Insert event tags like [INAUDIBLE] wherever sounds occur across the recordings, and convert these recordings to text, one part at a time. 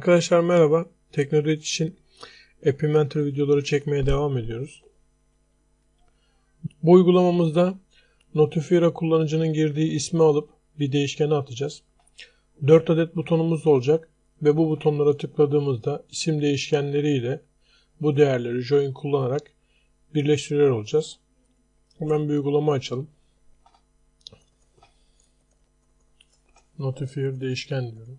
Arkadaşlar merhaba. Teknoloji için App videoları çekmeye devam ediyoruz. Bu uygulamamızda Notifier'a kullanıcının girdiği ismi alıp bir değişkene atacağız. 4 adet butonumuz olacak ve bu butonlara tıkladığımızda isim değişkenleriyle bu değerleri join kullanarak birleştiriyor olacağız. Hemen bir uygulama açalım. Notifier değişken diyorum.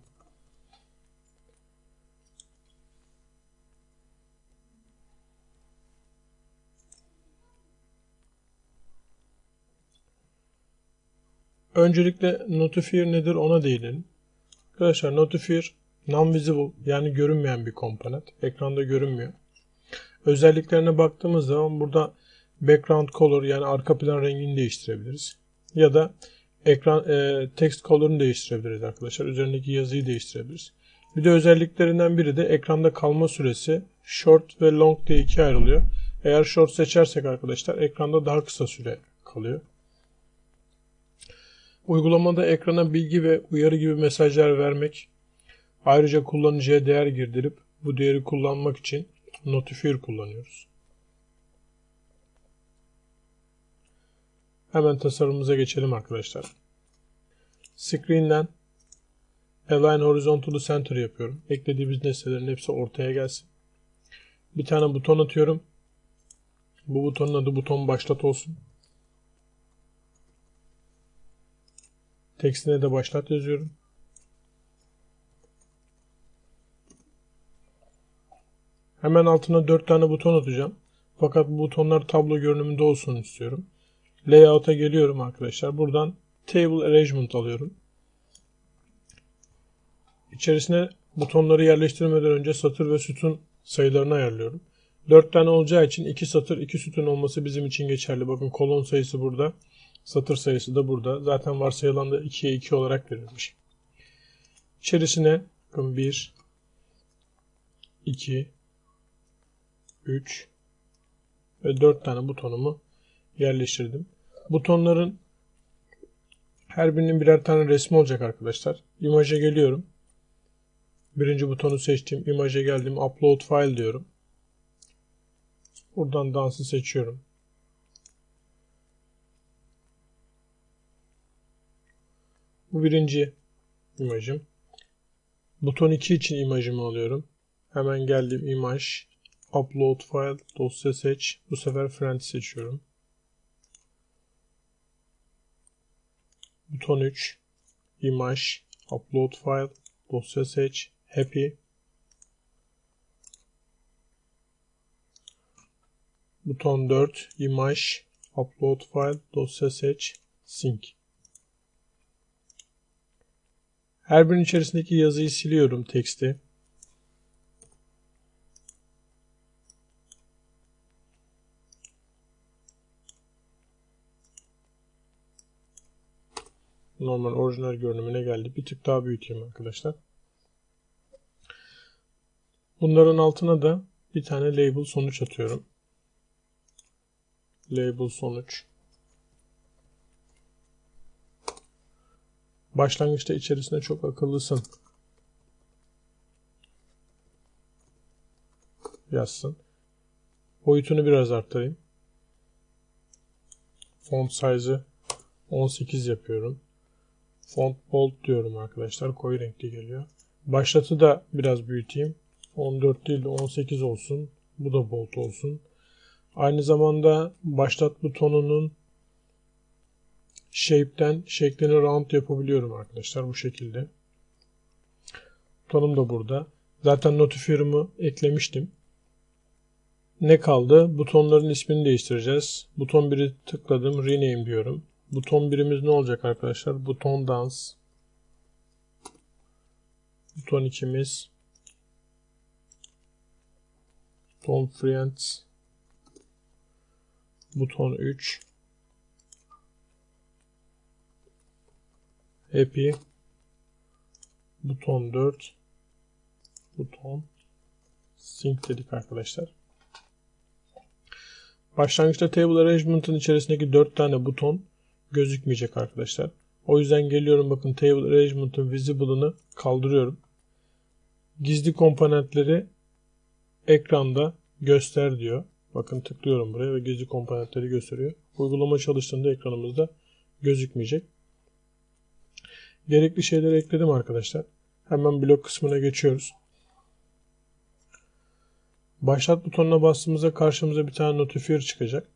Öncelikle Notifier nedir ona değinelim. Arkadaşlar Notifier non-visible yani görünmeyen bir komponent. Ekranda görünmüyor. Özelliklerine baktığımız zaman burada background color yani arka plan rengini değiştirebiliriz. Ya da ekran e, text color'ını değiştirebiliriz arkadaşlar. Üzerindeki yazıyı değiştirebiliriz. Bir de özelliklerinden biri de ekranda kalma süresi short ve long diye ikiye ayrılıyor. Eğer short seçersek arkadaşlar ekranda daha kısa süre kalıyor. Uygulamada ekrana bilgi ve uyarı gibi mesajlar vermek, ayrıca kullanıcıya değer girdirip bu değeri kullanmak için Notifier kullanıyoruz. Hemen tasarımımıza geçelim arkadaşlar. Screen'den Align Horizontal Center yapıyorum. Eklediğimiz nesnelerin hepsi ortaya gelsin. Bir tane buton atıyorum. Bu butonun adı buton başlat olsun. Tekstine de başlat yazıyorum. Hemen altına 4 tane buton atacağım. Fakat bu butonlar tablo görünümünde olsun istiyorum. Layout'a geliyorum arkadaşlar. Buradan Table Arrangement alıyorum. İçerisine butonları yerleştirmeden önce satır ve sütun sayılarını ayarlıyorum. 4 tane olacağı için 2 satır 2 sütun olması bizim için geçerli. Bakın kolon sayısı burada. Satır sayısı da burada. Zaten varsayılan da 2'ye 2 olarak verilmiş. İçerisine bakın 1 2 3 ve 4 tane butonumu yerleştirdim. Butonların her birinin birer tane resmi olacak arkadaşlar. İmaja geliyorum. Birinci butonu seçtim. İmaja geldim. Upload file diyorum. Buradan dansı seçiyorum. Bu birinci imajım. Buton 2 için imajımı alıyorum. Hemen geldim imaj. Upload file, dosya seç. Bu sefer friend seçiyorum. Buton 3. Imaj. Upload file, dosya seç. Happy. Buton 4. Imaj. Upload file, dosya seç. Sync. Her birinin içerisindeki yazıyı siliyorum teksti. Normal orijinal görünümüne geldi. Bir tık daha büyüteyim arkadaşlar. Bunların altına da bir tane label sonuç atıyorum. Label sonuç. Başlangıçta içerisinde çok akıllısın. Yazsın. Boyutunu biraz arttırayım. Font size'ı 18 yapıyorum. Font bold diyorum arkadaşlar. Koyu renkli geliyor. Başlatı da biraz büyüteyim. 14 değil de 18 olsun. Bu da bold olsun. Aynı zamanda başlat butonunun shape'den şeklini round yapabiliyorum arkadaşlar bu şekilde. Butonum da burada. Zaten notifier'ımı eklemiştim. Ne kaldı? Butonların ismini değiştireceğiz. Buton 1'i tıkladım. Rename diyorum. Buton birimiz ne olacak arkadaşlar? Buton dans. Buton 2'miz Buton friends. Buton 3 Happy Buton 4 Buton Sync dedik arkadaşlar. Başlangıçta Table Arrangement'ın içerisindeki 4 tane buton gözükmeyecek arkadaşlar. O yüzden geliyorum bakın Table Arrangement'ın Visible'ını kaldırıyorum. gizli komponentleri ekranda göster diyor. Bakın tıklıyorum buraya ve gizli komponentleri gösteriyor. Uygulama çalıştığında ekranımızda gözükmeyecek. Gerekli şeyleri ekledim arkadaşlar. Hemen blok kısmına geçiyoruz. Başlat butonuna bastığımızda karşımıza bir tane notifier çıkacak.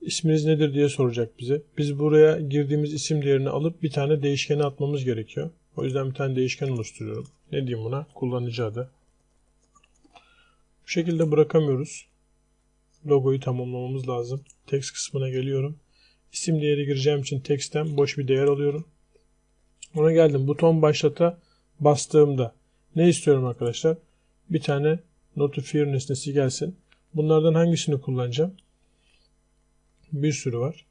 İsminiz nedir diye soracak bize. Biz buraya girdiğimiz isim değerini alıp bir tane değişkeni atmamız gerekiyor. O yüzden bir tane değişken oluşturuyorum. Ne diyeyim buna? Kullanıcı adı. Bu şekilde bırakamıyoruz. Logoyu tamamlamamız lazım. Text kısmına geliyorum. İsim değeri gireceğim için text'ten boş bir değer alıyorum. Ona geldim. Buton başlata bastığımda ne istiyorum arkadaşlar? Bir tane notifier nesnesi gelsin. Bunlardan hangisini kullanacağım? Bir sürü var.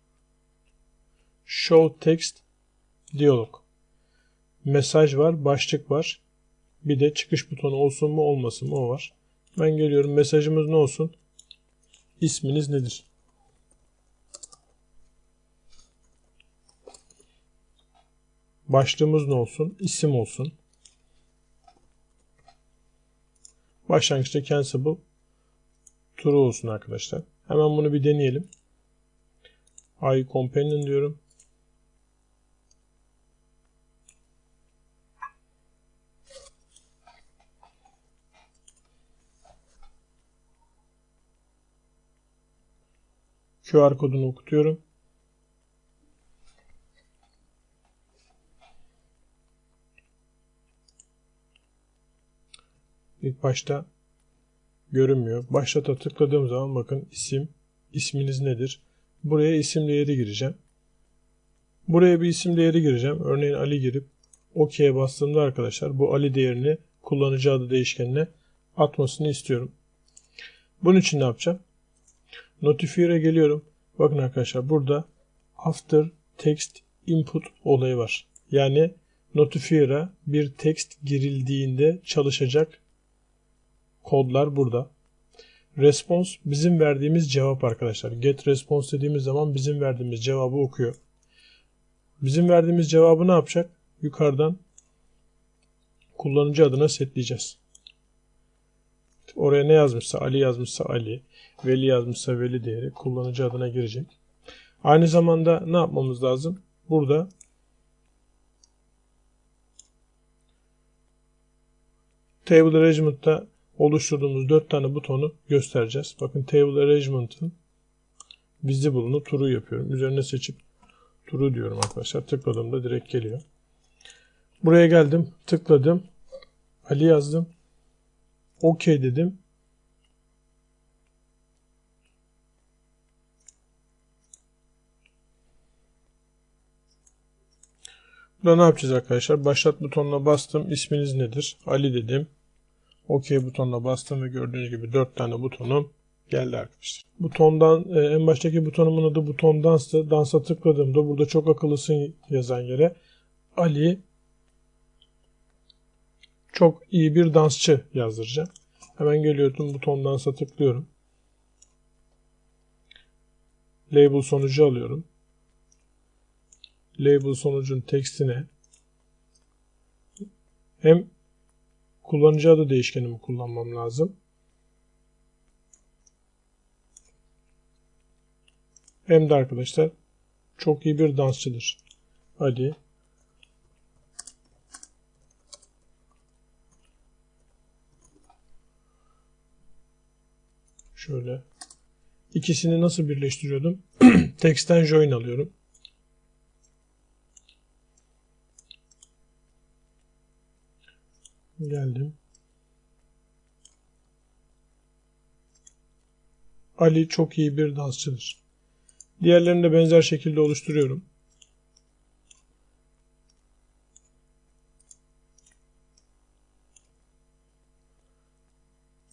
Show text diyalog. Mesaj var, başlık var. Bir de çıkış butonu olsun mu olmasın mı o var. Ben geliyorum. Mesajımız ne olsun? İsminiz nedir? Başlığımız ne olsun? İsim olsun. Başlangıçta cancelable true olsun arkadaşlar. Hemen bunu bir deneyelim. I companion diyorum. QR kodunu okutuyorum. İlk başta görünmüyor. Başlata tıkladığım zaman bakın isim, isminiz nedir? Buraya isim değeri gireceğim. Buraya bir isim değeri gireceğim. Örneğin Ali girip OK'ye bastığımda arkadaşlar bu Ali değerini kullanıcı adı değişkenine atmasını istiyorum. Bunun için ne yapacağım? Notifier'e geliyorum. Bakın arkadaşlar burada after text input olayı var. Yani Notifier'a bir text girildiğinde çalışacak kodlar burada. Response bizim verdiğimiz cevap arkadaşlar. Get response dediğimiz zaman bizim verdiğimiz cevabı okuyor. Bizim verdiğimiz cevabı ne yapacak? Yukarıdan kullanıcı adına setleyeceğiz. Oraya ne yazmışsa Ali yazmışsa Ali, Veli yazmışsa Veli değeri kullanıcı adına girecek. Aynı zamanda ne yapmamız lazım? Burada Table Arrangement'ta oluşturduğumuz 4 tane butonu göstereceğiz. Bakın Table Arrangement'ın Visible'ını True yapıyorum. Üzerine seçip True diyorum arkadaşlar. Tıkladığımda direkt geliyor. Buraya geldim. Tıkladım. Ali yazdım. OK dedim. Burada ne yapacağız arkadaşlar? Başlat butonuna bastım. İsminiz nedir? Ali dedim. OK butonuna bastım ve gördüğünüz gibi 4 tane butonum geldi arkadaşlar. Butondan e, en baştaki butonumun adı buton danstı. Dansa tıkladığımda burada çok akıllısın yazan yere Ali çok iyi bir dansçı yazdıracağım. Hemen geliyorum buton dansa tıklıyorum. Label sonucu alıyorum. Label sonucun tekstine hem kullanıcı adı değişkenimi kullanmam lazım. Hem de arkadaşlar çok iyi bir dansçıdır. Hadi. Şöyle. İkisini nasıl birleştiriyordum? [CLEARS THROAT] Text'ten join alıyorum. Geldim. Ali çok iyi bir dansçıdır. Diğerlerini de benzer şekilde oluşturuyorum.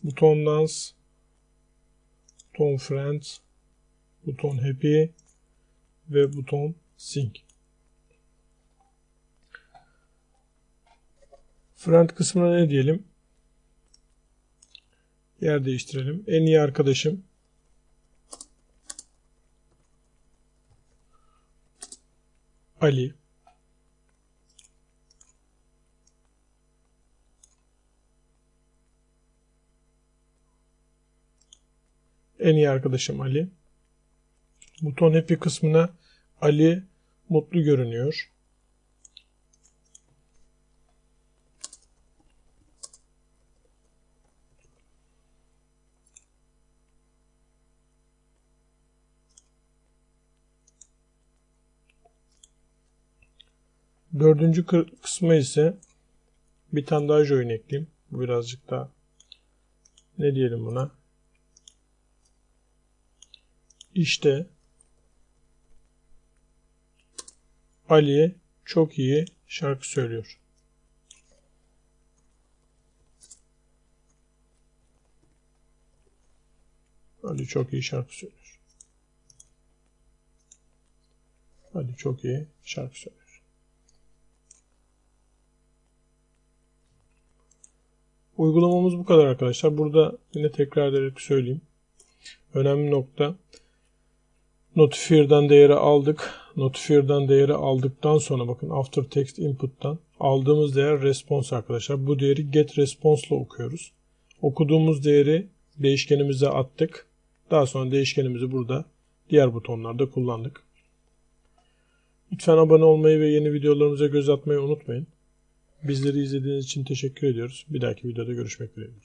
Buton dans, buton friends, buton happy ve buton sing. Friend kısmına ne diyelim? Yer değiştirelim. En iyi arkadaşım. Ali En iyi arkadaşım Ali. Buton happy kısmına Ali mutlu görünüyor. Dördüncü kısmı ise bir tane daha join ekleyeyim. Bu birazcık daha ne diyelim buna? İşte Ali çok iyi şarkı söylüyor. Ali çok iyi şarkı söylüyor. Ali çok iyi şarkı söylüyor. Uygulamamız bu kadar arkadaşlar. Burada yine tekrar ederek söyleyeyim. Önemli nokta Notifier'dan değeri aldık. Notifier'dan değeri aldıktan sonra bakın after text input'tan aldığımız değer response arkadaşlar. Bu değeri get response ile okuyoruz. Okuduğumuz değeri değişkenimize attık. Daha sonra değişkenimizi burada diğer butonlarda kullandık. Lütfen abone olmayı ve yeni videolarımıza göz atmayı unutmayın. Bizleri izlediğiniz için teşekkür ediyoruz. Bir dahaki videoda görüşmek dileğiyle.